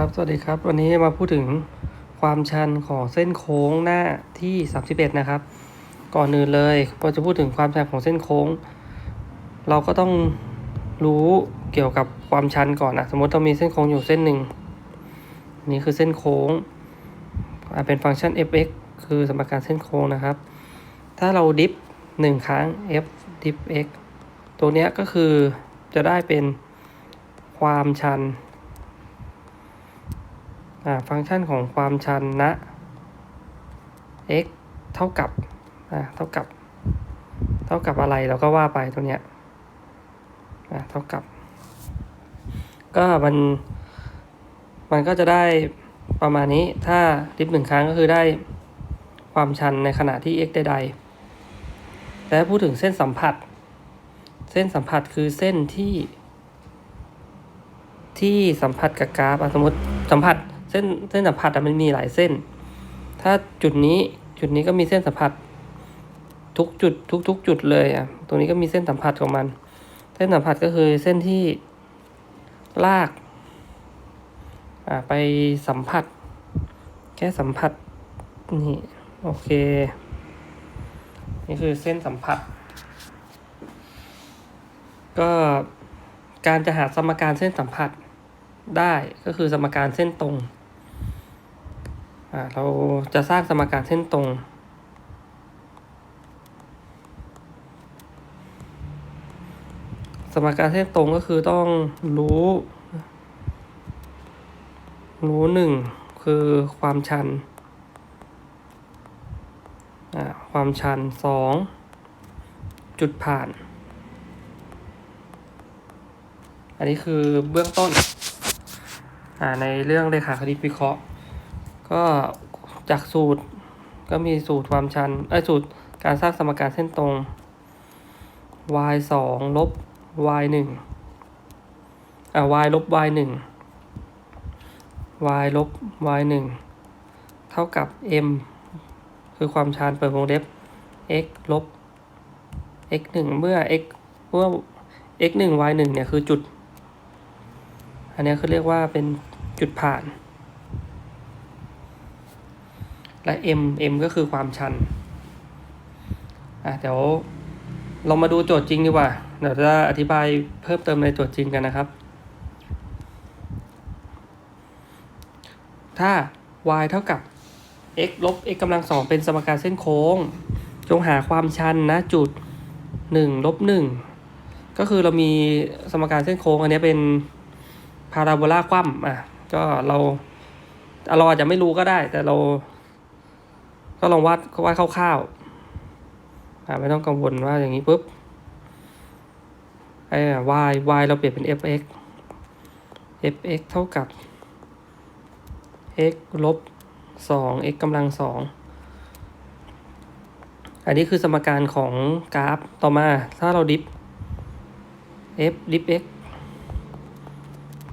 ครับ สวัสดีครับ วันนี้มาพูดถึงความชันของเส้นโค้งหน้าที่ 31 นะครับ ก่อนอื่นเลยพอจะพูดถึงความชันของเส้นโค้ง เราก็ต้องรู้เกี่ยวกับความชันก่อนนะสมมติเรามีเส้นโค้งอยู่เส้นหนึ่งนี่คือเส้นโค้งอาเป็นฟังก์ชัน f(x) คือสมการเส้นโค้งนะครับ ถ้าเราดิฟหนึ่งครั้ง f ดิฟ x ตัวนี้ก็คือจะได้เป็นความชัน ฟังก์ชันของความชันณ x เท่ากับเท่ากับ เท่ากับอะไรเราก็ว่าไปตัวเนี้ยเท่ากับ ก็มัน มันก็จะได้ประมาณนี้ถ้าดิฟหนึ่งครั้งก็คือได้ความชันในขณะที่ x ใดๆ แต่ถ้าพูดถึงเส้นสัมผัส เส้นสัมผัสคือเส้นที่ ที่สัมผัสกับกราฟสมมติสัมผัส ส้นเส้นสัมผัสมันมีหลายเส้น ถ้าจุดนี้จุดนี้ก็มีเส้นสัมผัส ทุกจุดทุกทุกจุดเลยอะตรงนี้ก็มีเส้นสัมผัสของมัน เส้นสัมผัสก็คือเส้นที่ลากอ่าไปสัมผัส แค่สัมผัสนี่โอเค นี่คือเส้นสัมผัส ก็การจะหาสมการเส้นสัมผัสได้ก็คือสมการเส้นตรง เราจะสร้างสมการเส้นตรง สมการเส้นตรงก็คือต้องรู้ รู้หนึ่งคือความชันอ่าความชันสองจุดผ่าน อันนี้คือเบื้องต้นอ่าในเรื่องเลขาคณิตวิเคราะห์ ก็จากสูตรก็มีสูตรความชันไอ้สูตรการสร้างสมการเส้นตรง y สองลบ y หนึ่งอ่า y ลบ y หนึ่ง y ลบ y หนึ่งเท่ากับ m คือความชันเปิดวงเล็บ x ลบ x หนึ่งเมื่อ x เมื่อ x หนึ่ง y หนึ่งเนี่ยคือจุด อันนี้คือเรียกว่าเป็นจุดผ่าน และ m m ก็คือความชันอะเดี๋ยวเรามาดูโจทย์จริงดีกว่า เดี๋ยวจะอธิบายเพิ่มเติมในโจทย์จริงกันนะครับ ถ้า y เท่ากับ x ลบ x กำลังสองเป็นสมการเส้นโค้ง จงหาความชันนะจุด1ลบ1ก็คือเรามีสมการเส้นโค้งอันนี้เป็นพาราโบลาคว่ำอะก็เราเราอาจจะไม่รู้ก็ได้ แต่เรา ก็ลองวาดวาดคร่าวๆไม่ต้องกังวลว่าอย่างนี้ปุ๊บไอ้ y y เราเปลี่ยนเป็น fx fx เท่ากับ x ลบสอง x กำลังสองอันนี้คือสมการของกราฟต่อมาถ้าเราดิฟ f ดิฟ x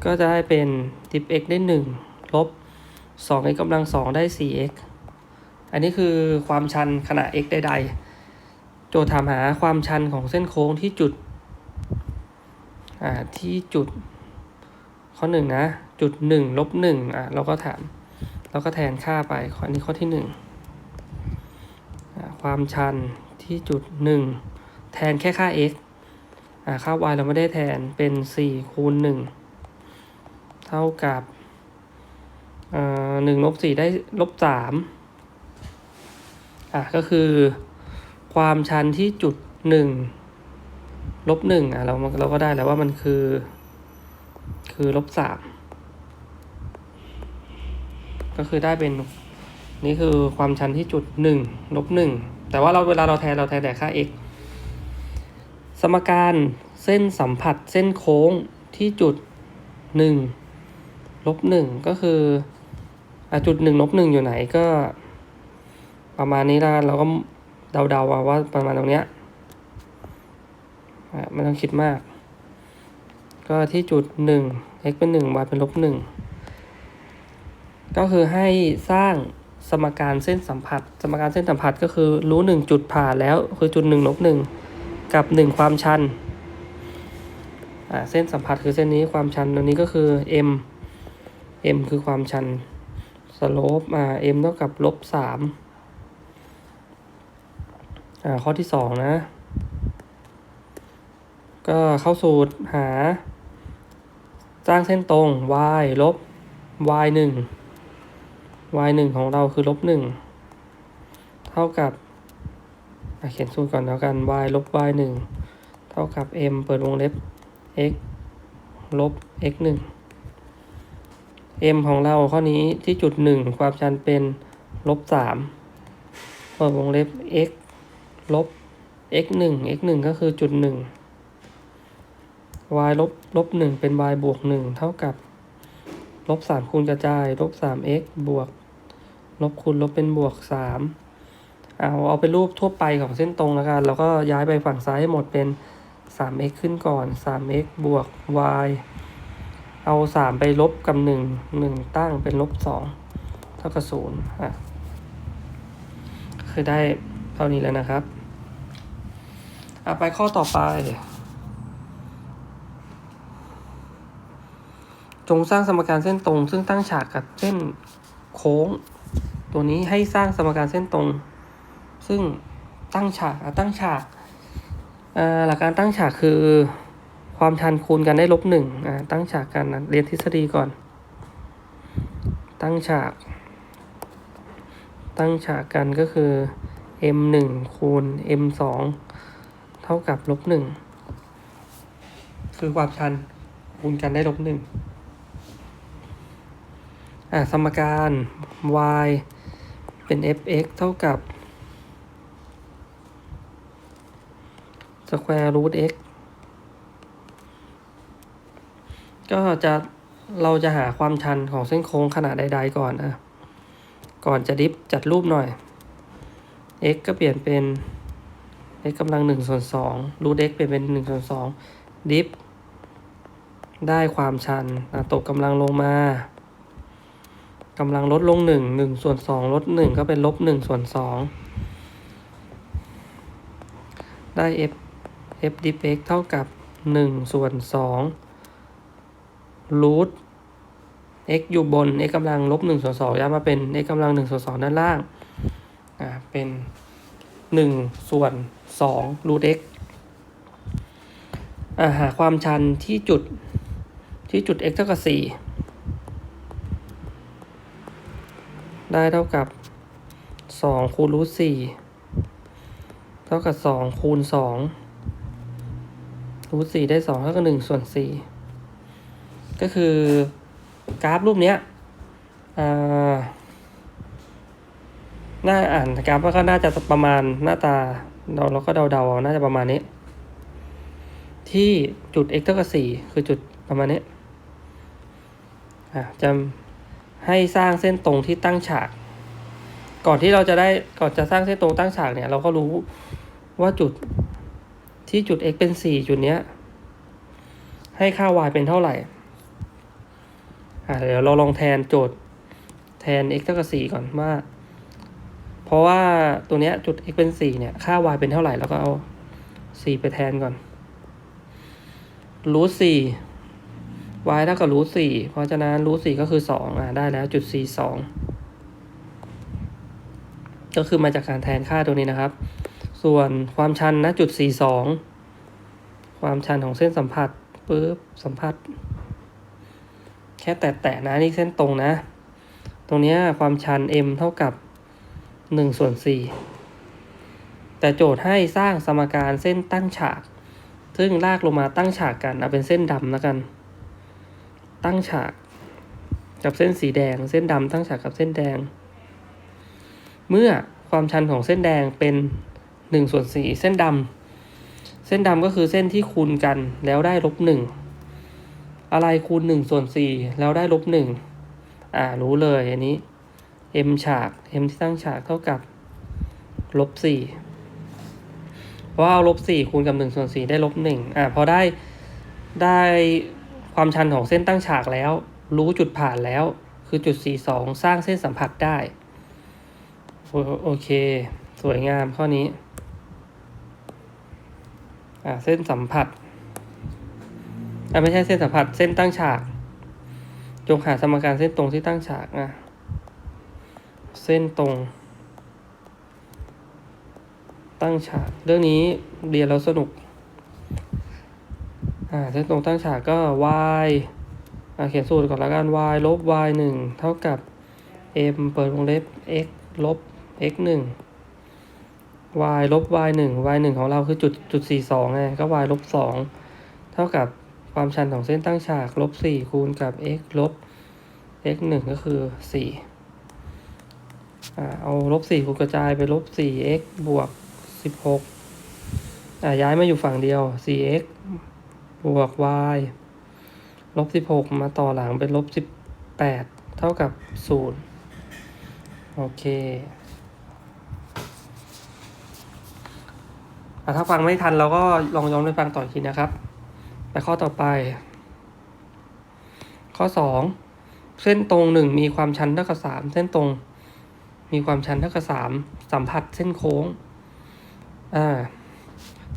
ก็จะได้เป็นดิฟ x ได้หนึ่งลบสอง x กำลังสองได้สี่ x อันนี้คือความชันขณะ x ใดๆ โจทย์ถามหาความชันของเส้นโค้งที่จุดอ่าที่จุด ข้อหนึ่งนะ จุดหนึ่งลบหนึ่งอะเราก็ถามเราก็แทนค่าไปข้อนี้ข้อที่หนึ่งความชันที่จุดหนึ่งแทนแค่ค่า x อ่าค่า y เราไม่ได้แทนเป็นสี่คูณหนึ่งเท่ากับหนึ่งลบสี่ได้ลบสาม อะก็คือ ความชันที่จุดหนึ่งลบหนึ่งอะเราเราก็ได้แล้วว่ามันคือ คือลบสามก็คือได้เป็นนี่คือความชันที่จุดหนึ่งลบหนึ่งแต่ว่าเราเวลาเราแทนเราแทนแต่ค่า x สมการเส้นสัมผัสเส้นโค้งที่จุดหนึ่งลบหนึ่งก็คืออะจุดหนึ่งลบหนึ่งอยู่ไหนก็ ประมาณนี้แล้วเราก็เดาๆเอาว่าประมาณตรงเนี้ยไม่ต้องคิดมาก ก็ที่จุดหนึ่ง x เป็นหนึ่ง y เป็นลบหนึ่งก็คือให้สร้างสมการเส้นสัมผัส สมการเส้นสัมผัสก็คือรู้หนึ่งจุดผ่านแล้วคือจุดหนึ่งลบหนึ่งกับหนึ่งความชันอ่าเส้นสัมผัสคือเส้นนี้ความชันตรงนี้ก็คือ m m คือความชันสโลปอ่า m เท่ากับลบสาม อ่าข้อที่สองนะ ก็เข้าสูตรหา สร้างเส้นตรง y ลบ y หนึ่ง y หนึ่งของเราคือลบหนึ่งเท่ากับเขียนสูตรก่อนแล้วกัน y ลบ y หนึ่งเท่ากับ m เปิดวงเล็บ x ลบ x หนึ่ง m ของเราข้อนี้ที่จุดหนึ่งความชันเป็นลบสามเปิดวงเล็บ x ลบ x หนึ่ง x หนึ่งก็คือจุดหนึ่ง y ลบลบหนึ่งเป็น y บวกหนึ่งเท่ากับ ลบสามคูณกระจาย ลบสาม x บวก ลบคูณลบเป็นบวกสามเอาเอาเป็นรูปทั่วไปของเส้นตรงแล้วกัน แล้วก็ย้ายไปฝั่งซ้ายให้หมดเป็นสาม x ขึ้นก่อนสาม x บวก y เอาสามไปลบกับหนึ่งหนึ่งตั้งเป็นลบสองเท่ากับศูนย์อะคือได้ เท่านี้แล้วนะครับอะไปข้อต่อไป จงสร้างสมการเส้นตรง ซึ่งตั้งฉากกับเส้นโค้ง ตัวนี้ให้สร้างสมการเส้นตรง ซึ่งตั้งฉากตั้งฉากหลักการตั้งฉากคือความชันคูณกันได้ลบหนึ่งตั้งฉากกันนะเรียนทฤษฎีก่อน ตั้งฉาก ตั้งฉากกันก็คือ m หนึ่งคูณ m สองเท่ากับลบหนึ่งคือความชันคูณกันได้ลบหนึ่งอะสมการ y เป็น f(x) เท่ากับ square root x ก็จะเราจะหาความชันของเส้นโค้งขนาดใดๆก่อนอะ ก่อนจะดิฟจัดรูปหน่อย x ก็เปลี่ยนเป็น x กำลังหนึ่งส่วนสอง root x เปลี่ยนเป็นหนึ่งส่วนสองดิฟได้ความชันตกกำลังลงมากำลังลดลงหนึ่งหนึ่งส่วนสองลดหนึ่งก็เป็นลบหนึ่งส่วนสองได้ f f d x เท่ากับหนึ่งส่วนสองรูท x อยู่บน x กำลังลบหนึ่งส่วนสองย้ายมาเป็น x กำลังหนึ่งส่วนสองด้านล่าง อ่าเป็นหนึ่งส่วนสองรูท x อ่าหาความชันที่จุดที่จุด x เท่ากับสี่ได้เท่ากับสองคูณรูทสี่เท่ากับสองคูณสองรูทสี่ได้สองเท่ากับหนึ่งส่วนสี่ก็คือกราฟรูปเนี้ยอ่า น่าอ่านกราฟก็น่าจะประมาณหน้าตาเราเราก็เดาๆเอาน่าจะประมาณนี้ ที่จุด x เท่ากับสี่คือจุดประมาณนี้อะจะให้สร้างเส้นตรงที่ตั้งฉาก ก่อนที่เราจะได้ก่อนจะสร้างเส้นตรงตั้งฉากเนี่ย เราก็รู้ว่าจุดที่จุด x เป็นสี่จุดเนี้ย ให้ค่า y เป็นเท่าไหร่อ่าเดี๋ยวเราลองแทนโจทย์แทน x เท่ากับสี่ก่อนว่า ราะว่าตัวเนี้ยจุด x เป็นสี่เนี่ย ค่า y เป็นเท่าไหร่แล้วก็เอาสี่ไปแทนก่อนรูทสี่ y เท่ากับรูทสี่เพราะฉะนั้นรูทสี่ก็คือสองอะได้แล้วจุดสี่สองก็คือมาจากการแทนค่าตัวนี้นะครับ ส่วนความชันนะจุดสี่สองความชันของเส้นสัมผัสปุ๊บสัมผัส แค่แตะๆนะนี่เส้นตรงนะ ตรงเนี้ยความชัน m เท่ากับ หนึ่งส่วนสี่แต่โจทย์ให้สร้างสมการเส้นตั้งฉาก ซึ่งลากลงมาตั้งฉากกันเอาเป็นเส้นดำแล้วกัน ตั้งฉาก กับเส้นสีแดง เส้นดำตั้งฉากกับเส้นแดง เมื่อความชันของเส้นแดงเป็นหนึ่งส่วนสี่เส้นดำเส้นดำก็คือเส้นที่คูณกันแล้วได้ลบหนึ่งอะไรคูณหนึ่งส่วนสี่แล้วได้ลบหนึ่งอ่ารู้เลยอันนี้ m ฉาก m ที่ตั้งฉากเท่ากับลบสี่เพราะเอาลบสี่คูณกับหนึ่งส่วนสี่ได้ลบหนึ่งอ่าพอได้ได้ความชันของเส้นตั้งฉากแล้ว รู้จุดผ่านแล้ว คือจุด42สร้างเส้นสัมผัสได้ โอโอเค สวยงามข้อนี้อ่าเส้นสัมผัสอ่าไม่ใช่เส้นสัมผัสเส้นตั้งฉาก จงหาสมการเส้นตรงที่ตั้งฉากอะ เส้นตรง ตั้งฉาก เรื่องนี้เรียนแล้วสนุก อ่า เส้นตรงตั้งฉากก็ y อ่าเขียนสูตรก่อนละกัน y ลบ y หนึ่งเท่ากับ m เปิดวงเล็บ x ลบ x หนึ่ง y ลบ y หนึ่ง y หนึ่งของเราคือจุดจุดสี่สองไงก็ y ลบสองเท่ากับความชันของเส้นตั้งฉากลบสี่คูณกับ x ลบ x หนึ่งก็คือสี่ เอาลบสี่คูณกระจายไปลบสี่ x บวกสิบหกย้ายมาอยู่ฝั่งเดียวสี่ x บวก y ลบสิบหกมาต่อหลังเป็นลบสิบแปดเท่ากับศูนย์โอเคอถ้าฟังไม่ทันเราก็ลองย้อนไปฟังต่ออีกทีนะครับ ไปข้อต่อไป ข้อสองเส้นตรงหนึ่งมีความชันเท่ากับสามเส้นตรง มีความชันเท่ากับสามสัมผัสเส้นโค้ง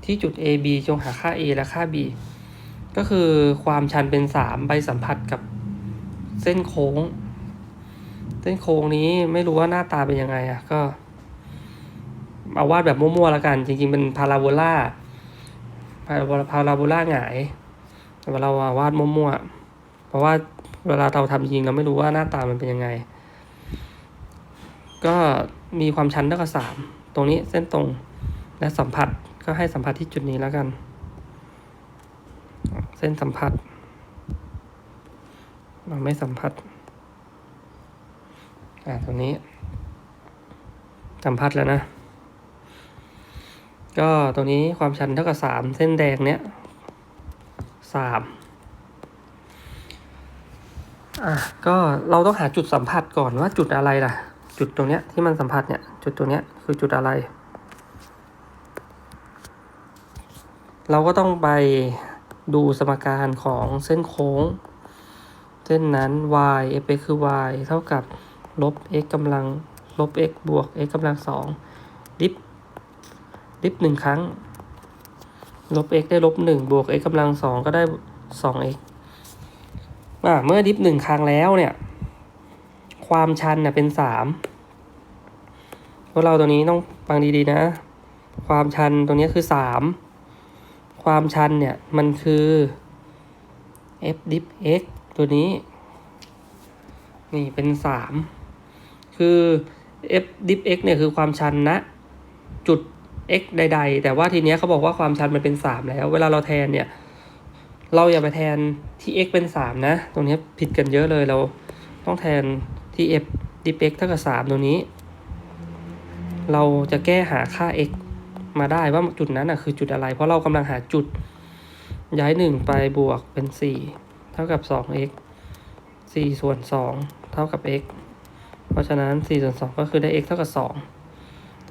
ที่จุด A B จงหาค่า A และค่า B ก็คือความชันเป็นสามไปสัมผัสกับเส้นโค้ง เส้นโค้งนี้ไม่รู้ว่าหน้าตาเป็นยังไงอะก็ เอาวาดแบบมั่วๆแล้วกัน จริงๆ เป็นพาราโบลาพาราโบลาพาราโบลาหงาย แต่เราวาดมั่วๆเพราะว่าเวลาเราทำจริงเราไม่รู้ว่าหน้าตามันเป็นยังไง ก็มีความชันเท่ากับสามตรงนี้เส้นตรงและสัมผัสก็ให้สัมผัสที่จุดนี้แล้วกัน เส้นสัมผัส เราไม่สัมผัส อ่าตรงนี้ สัมผัสแล้วนะ ก็ตรงนี้ความชันเท่ากับสามเส้นแดงเนี้ยสามอะก็เราต้องหาจุดสัมผัสก่อนว่าจุดอะไรล่ะ จุดตรงเนี้ยที่มันสัมผัสเนี่ย จุดตรงเนี้ยคือจุดอะไร เราก็ต้องไปดูสมการของเส้นโค้ง เส้นนั้น y f x คือ y เท่ากับลบ x กำลังลบ x บวก x กำลังสองดิฟดิฟหนึ่งครั้ง ลบ x ได้ลบหนึ่งบวก x กำลังสองก็ได้สอง x อ่าเมื่อดิฟหนึ่งครั้งแล้วเนี่ย ความชันเน่ยเป็นสามพวกเราตัวนี้ต้องฟังดีๆนะ ความชันตรงนี้คือสามความชันเนี่ยมันคือ f dip x ตัวนี้ นี่เป็นสามคือ f dip x เนี่ยคือความชันนะ จุด x ใด ๆ แต่ว่าทีเนี้ยเขาบอกว่าความชันมันเป็นสามแล้ว เวลาเราแทนเนี่ยเราอย่าไปแทนที่ x เป็นสามนะ ตรงนี้ผิดกันเยอะเลยเราต้องแทน ที่ f dip x เท่ากับสามตัวนี้ เราจะแก้หาค่า x มาได้ว่าจุดนั้นนะคือจุดอะไร เพราะเรากำลังหาจุดย้ายหนึ่งไปบวกเป็นสี่เท่ากับสอง x สี่ส่วนสองเท่ากับ x เพราะฉะนั้นสี่ส่วนสองก็คือได้ x เท่ากับสอง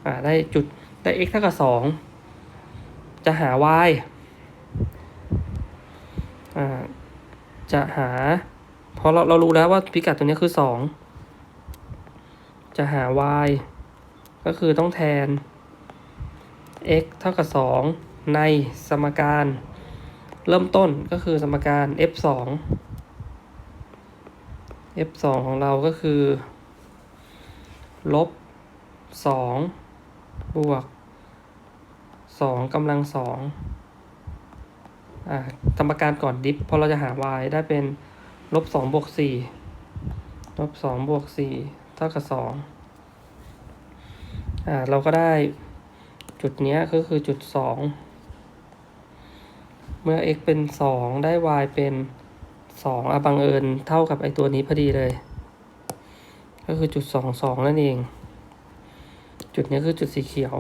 อ่าได้จุดได้ x เท่ากับสองจะหา y อ่าจะหา เพราะเราเรารู้แล้วว่าพิกัดตัวนี้คือสอง จะหา y ก็คือต้องแทน x เท่ากับสองในสมการ เริ่มต้นก็คือสมการ f สอง f สองของเราก็คือลบสองบวกสองกำลังสองอ่าสมการก่อนดิฟพราะเราจะหา y ได้เป็นลบสองบวกสี่ลบสองบวกสี่ เท่ากับสองอ่าเราก็ได้จุดเนี้ยก็คือจุดสองเมื่อ x เป็นสองได้ y เป็นสองอะบังเอิญเท่ากับไอตัวนี้พอดีเลย ก็คือจุดสองสองนั่นเอง จุดนี้คือจุดสีเขียว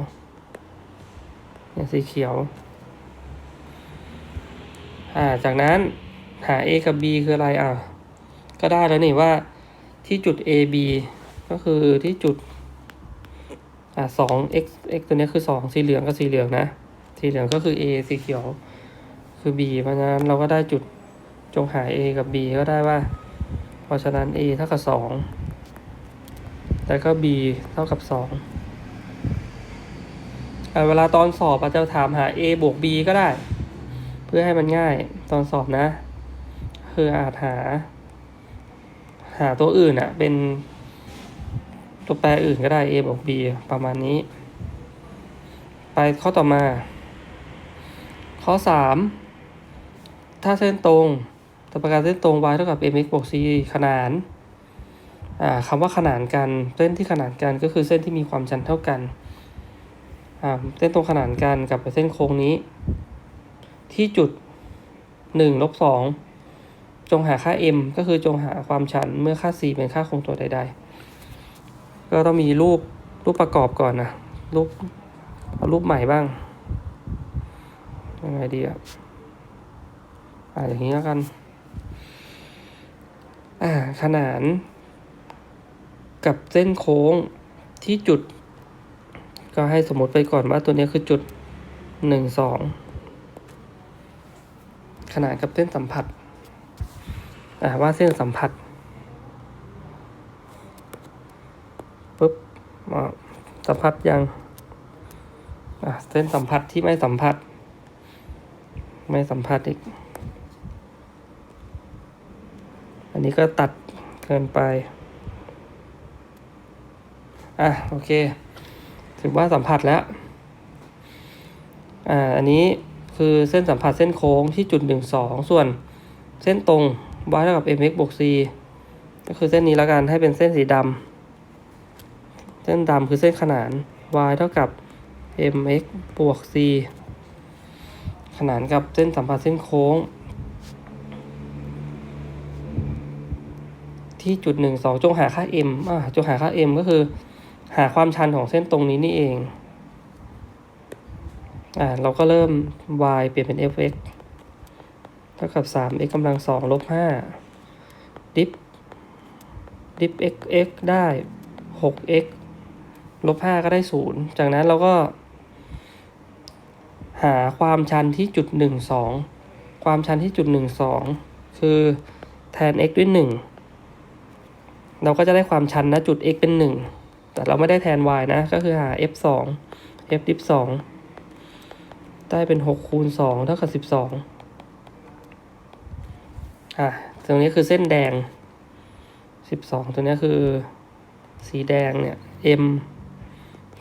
เนี่ยสีเขียวอ่าจากนั้นหา a กับ b คืออะไรอะก็ได้แล้วนี่ว่าที่จุด a b ก็คือที่จุดอ่าสอง x x ตัวนี้คือสองสีเหลืองก็สีเหลืองนะ สีเหลืองก็คือ a สีเขียวคือ b เพราะฉะนั้นเราก็ได้จุดจงหา a กับ b ก็ได้ว่า เพราะฉะนั้น a เท่ากับสองแต่ก็ b เท่ากับสองอ่าเวลาตอนสอบอาจจะถามหา a บวก b ก็ได้ เพื่อให้มันง่ายตอนสอบนะ คืออาจหา หาตัวอื่นอะเป็น ตัวแปรอื่นก็ได้ a บวก b ประมาณนี้ ไปข้อต่อมา ข้อ 3 ถ้าเส้นตรงสมการเส้นตรง y เท่ากับ mx บวก c ขนานคำว่าขนานกันเส้นที่ขนานกันก็คือเส้นที่มีความชันเท่ากันเส้นตรงขนานกันกับเส้นโค้งนี้ ที่จุด1ลบ2จงหาค่า m ก็คือจงหาความชันเมื่อค่า c เป็นค่าคงตัวใด ๆ ก็ต้องมีรูปรูปประกอบก่อนนะรูปเอารูปใหม่บ้างยังไงดีอะอ่าอย่างนี้แล้วกัน อ่าขนาน กับเส้นโค้งที่จุด ก็ให้สมมติไปก่อนว่าตัวนี้คือจุดหนึ่งสองขนานกับเส้นสัมผัส อ่าว่าเส้นสัมผัสปุ๊บ อ่าสัมผัสยังอะเส้นสัมผัสที่ไม่สัมผัส ไม่สัมผัสอีก อันนี้ก็ตัดเกินไป อะโอเค ถือว่าสัมผัสแล้ว อ่าอันนี้คือเส้นสัมผัสเส้นโค้งที่จุดหนึ่งสองส่วนเส้นตรง y เท่ากับ mx บวก c ก็คือเส้นนี้แล้วกันให้เป็นเส้นสีดำ เส้นดำคือเส้นขนาน y เท่ากับ mx บวก c ขนานกับเส้นสัมผัสเส้นโค้ง ที่จุดหนึ่งสองจงหาค่า m อ่าจงหาค่า m ก็คือ หาความชันของเส้นตรงนี้นี่เองอ่าเราก็เริ่ม y เปลี่ยนเป็น fx เท่ากับ 3x กำลังสองลบ 5 ดิฟ ดิฟ x x ได้ 6x ลบ5ก็ได้0จากนั้นเราก็ หาความชันที่จุด1 2ความชันที่จุด1 2คือแทน x ด้วย1เราก็จะได้ความชันนะจุด x เป็น1แต่เราไม่ได้แทน y นะ ก็คือหา f 2 f ดิฟ2ได้เป็น6คูณ2เท่ากับ12อะตรงนี้คือเส้นแดง12ตัวนี้คือสีแดงเนี่ย m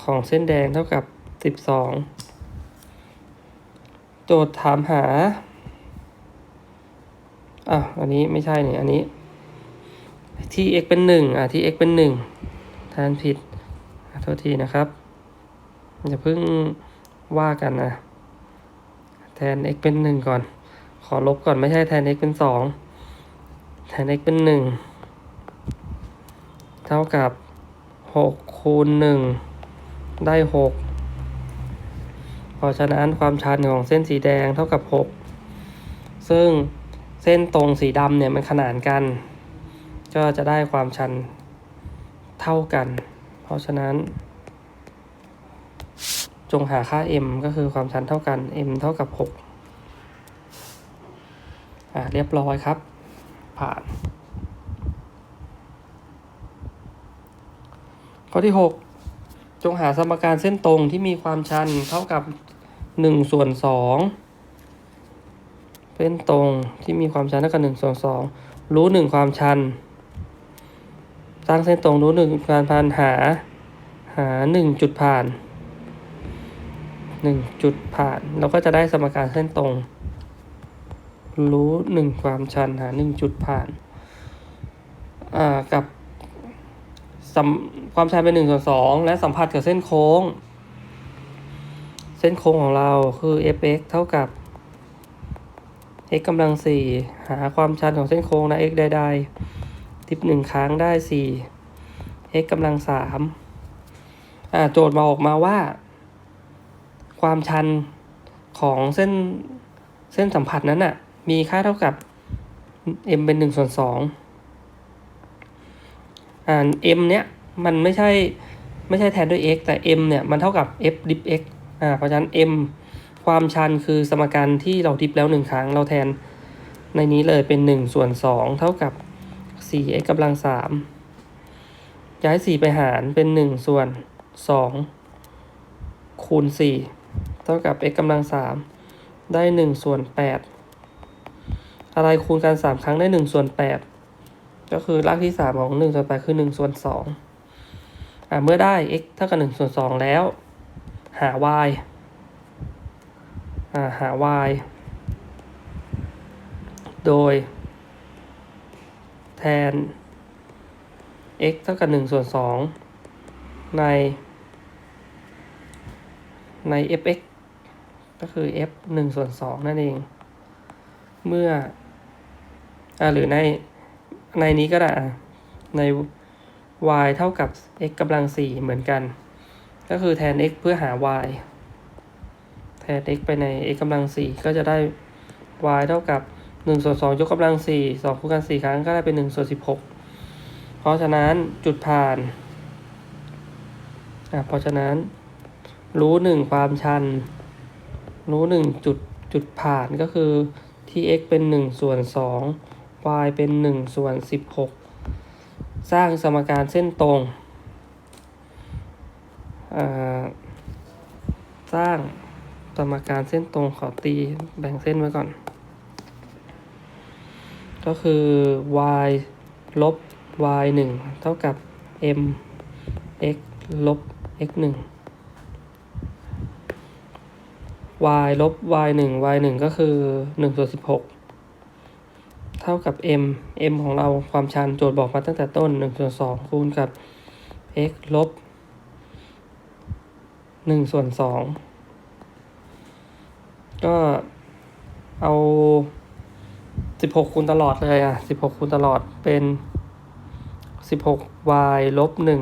ของเส้นแดงเท่ากับ 12 โจทย์ถามหาอะอันนี้ไม่ใช่เนี่ยอันนี้ ที่ x เป็น 1 อะที่ x เป็น 1 แทนผิดขอโทษทีนะครับอย่าเพิ่งว่ากันนะ แทน x เป็น 1 ก่อน ขอลบก่อนไม่ใช่แทน x เป็น 2 แทน x เป็น 1 เท่ากับ 6 คูณ 1 ได้6เพราะฉะนั้นความชันของเส้นสีแดงเท่ากับ6ซึ่งเส้นตรงสีดำเนี่ยมันขนานกัน ก็จะได้ความชันเท่ากัน เพราะฉะนั้น จงหาค่า m ก็คือความชันเท่ากัน m เท่ากับ 6 อ่าเรียบร้อยครับ ผ่าน ข้อที่ 6 จงหาสมการเส้นตรงที่มีความชันเท่ากับ1ส่วน2เป็นตรงที่มีความชันเท่ากับ1ส่วน2รู้1ความชัน สร้างเส้นตรงรู้1การผ่านหาหา 1 จุดผ่าน 1 จุดผ่าน เราก็จะได้สมการเส้นตรง รู้ 1 ความชันหา 1 จุดผ่าน อ่า กับสัม ความชันเป็น1ส่วน2และสัมผัสกับเส้นโค้ง เส้นโค้งของเราคือ fx เท่ากับ x กำลัง 4 หาความชันของเส้นโค้งนะ x ใดๆทิปหนึ่งครั้งได้ 4 x กำลัง 3 อ่าโจทย์มาออกมาว่า ความชันของเส้นเส้นสัมผัสนั้นน่ะ มีค่าเท่ากับ m เป็น1ส่วน2อ่า m เนี้ย มันไม่ใช่ไม่ใช่แทนด้วย x แต่ m เนี่ยมันเท่ากับ f dip x อ่าเพราะฉะนั้น m ความชันคือสมการที่เราดิฟแล้วหนึ่งครั้งเราแทนในนี้เลยเป็น 1 ส่วน 2 เท่ากับ 4x กำลัง 3 ย้าย 4 ไปหารเป็น 1 ส่วน 2 คูณ 4 เท่ากับ x กำลัง 3 ได้ 1 ส่วน 8 อะไรคูณกัน 3 ครั้งได้ 1 ส่วน 8 ก็คือรากที่สามของหนึ่งส่วนแปดคือหนึ่งส่วนสอง เมื่อได้ x เท่ากับหนึ่งส่วนสองแล้ว หา y าหา y โดย แทน x เท่ากับหนึ่งส่วนสองใน ใน fx ก็คือ f หนึ่งส่วนสองนั่นเอง เมื่ออหรือใน ในนี้ก็ได้ใน y เท่ากับ x กำลังสี่เหมือนกัน ก็คือแทน x เพื่อหา y แทน x ไปใน x กำลังสี่ก็จะได้ y เท่ากับหนึ่งส่วนสองยกกำลังสี่สองคูณกันสี่ครั้งก็ได้เป็นหนึ่งส่วนสิบหกเพราะฉะนั้นจุดผ่านอะเพราะฉะนั้นรู้หนึ่งความชัน รู้หนึ่งจุดจุดผ่านก็คือที่ x เป็นหนึ่งส่วนสอง y เป็นหนึ่งส่วนสิบหก สร้างสมการเส้นตรงสร้างสมการเส้นตรงขอตีแบ่งเส้นไว้ก่อน ก็คือ y ลบ y หนึ่งเท่ากับ m x ลบ x หนึ่ง y ลบ y หนึ่ง y หนึ่งก็คือหนึ่งส่วนสิบหก เท่ากับ m m ของเราความชันโจทย์บอกมาตั้งแต่ต้นหนึ่งส่วนสองคูณกับ x ลบหนึ่งส่วนสองก็เอาสิบหกคูณตลอดเลยอะสิบหกคูณตลอดเป็นสิบหก y ลบหนึ่ง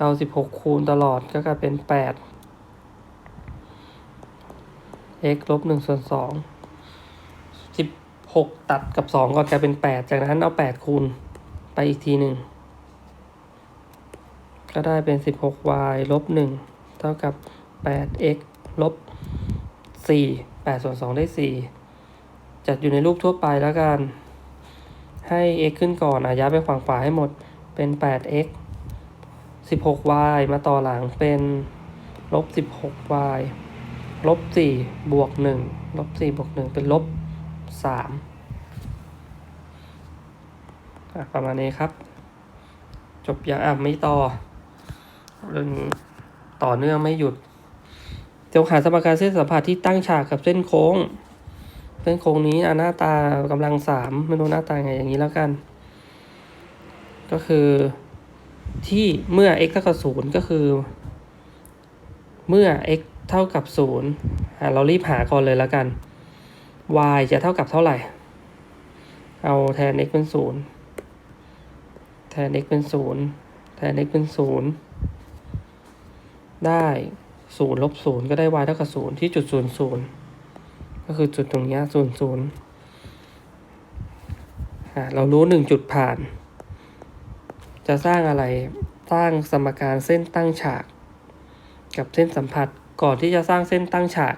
เอาสิบหกคูณตลอดก็กลายเป็นแปด x ลบหนึ่งส่วนส 6 ตัดกับ 2 ก็กลายเป็น 8 จากนั้นเอา 8 คูณไปอีกทีหนึ่งก็ได้เป็น 16y ลบ 1 เท่ากับ 8x ลบ 4 8 ส่วน 2 ได้ 4 จัดอยู่ในรูปทั่วไปแล้วกัน ให้ x ขึ้นก่อนอาย้ายไปขวางขวาให้หมดเป็น 8x 16y มาต่อหลังเป็นลบ 16y ลบ 4 บวก 1 ลบ 4 บวก 1 เป็นลบ 3 ประมาณนี้ครับ จบย่างอะไม่ต่อเรื่องนี้ต่อเนื่องไม่หยุดจงหาสมการเส้นสัมผัสที่ตั้งฉากกับเส้นโค้ง เส้นโค้งนี้อหน้าตากำลังสามไม่รู้หน้าตาไงอย่างนี้แล้วกัน ก็คือที่เมื่อ x เท่ากับศูนย์ก็คือ เมื่อ x เท่ากับศูนย์เรารีบหาก่อนเลยแล้วกัน y จะเท่ากับเท่าไหร่ เอาแทน x เป็นศูนย์ แทน x เป็นศูนย์แทน x เป็นศูนย์ได้ศูนย์ลบศูนย์ก็ได้ y เท่ากับศูนย์ที่จุดศูนย์ศูนย์ก็คือจุดตรงนี้ศูนย์ศูนย์อะเรารู้หนึ่งจุดผ่าน จะสร้างอะไรสร้างสมการเส้นตั้งฉาก กับเส้นสัมผัสก่อนที่จะสร้างเส้นตั้งฉาก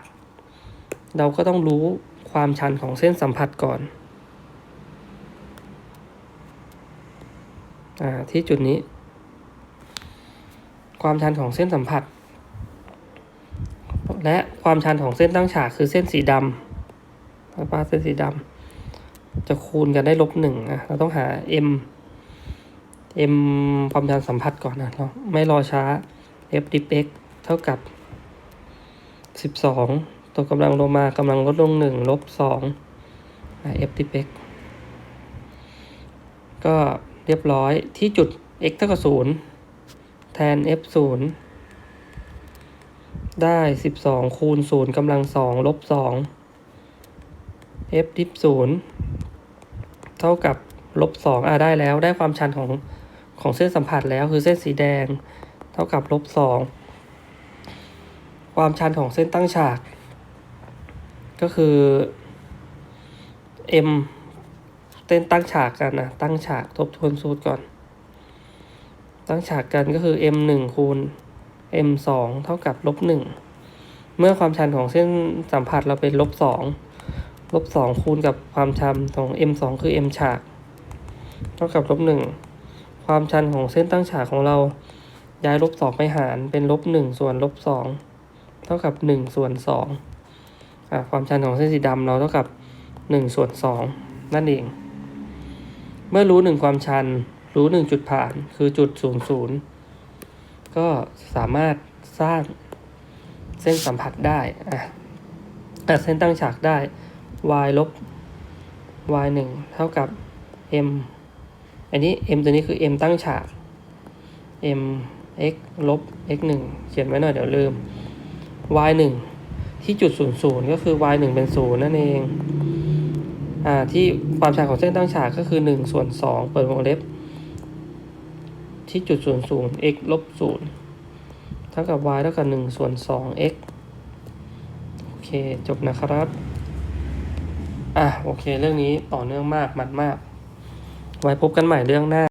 เราก็ต้องรู้ความชันของเส้นสัมผัสก่อน อ่า ที่จุดนี้ ความชันของเส้นสัมผัส และความชันของเส้นตั้งฉากคือเส้นสีดำป้าเส้นสีดำจะคูณกันได้ลบหนึ่งอะเราต้องหา m m ความชันสัมผัสก่อนนะเราไม่รอช้า f d x เท่ากับสิบสองตัวกำลังลงมากำลังลดลงหนึ่งลบสอง f d x ก็ เรียบร้อยที่จุด x เท่ากับศูนย์แทน f ศูนย์ได้สิบสองคูณศูนย์กำลังสองลบสอง f dip ศูนย์เท่ากับลบสองอะได้แล้วได้ความชันของของเส้นสัมผัสแล้วคือเส้นสีแดง เท่ากับลบสองความชันของเส้นตั้งฉาก ก็คือ m เส้นตั้งฉากกันนะ ตั้งฉากทบทวนสูตรก่อน ตั้งฉากกันก็คือ m หนึ่งคูณ m สองเท่ากับลบหนึ่งเมื่อความชันของเส้นสัมผัสเราเป็นลบสองลบสองคูณกับความชันของ m สองคือ m ฉาก เท่ากับลบหนึ่งความชันของเส้นตั้งฉากของเราย้ายลบสองไปหารเป็นลบหนึ่งส่วนลบสองเท่ากับหนึ่งส่วนสองความชันของเส้นสีดำเราเท่ากับหนึ่งส่วนสองนั่นเอง เมื่อรู้หนึ่งความชัน รู้หนึ่งจุดผ่าน คือจุดศูนย์ศูนย์ก็สามารถสร้างเส้นสัมผัสได้อะเส้นตั้งฉากได้ y ลบ y หนึ่งเท่ากับ m อันนี้ m ตัวนี้คือ m ตั้งฉาก m x ลบ x หนึ่งเขียนไว้หน่อยเดี๋ยวลืม y หนึ่งที่จุดศูนย์ก็คือ y หนึ่งเป็นศูนย์นั่นเอง ที่ความชันของเส้นตั้งฉากก็คือหนึ่งส่วนสองเปิดวงเล็บ ที่จุดศูนย์ศูนย์ x ลบศูนย์เท่ากับ y เท่ากับหนึ่งส่วนสอง x โอเค จบนะครับ อะ โอเค เรื่องนี้ต่อเนื่องมาก มันมาก ไว้พบกันใหม่เรื่องหน้า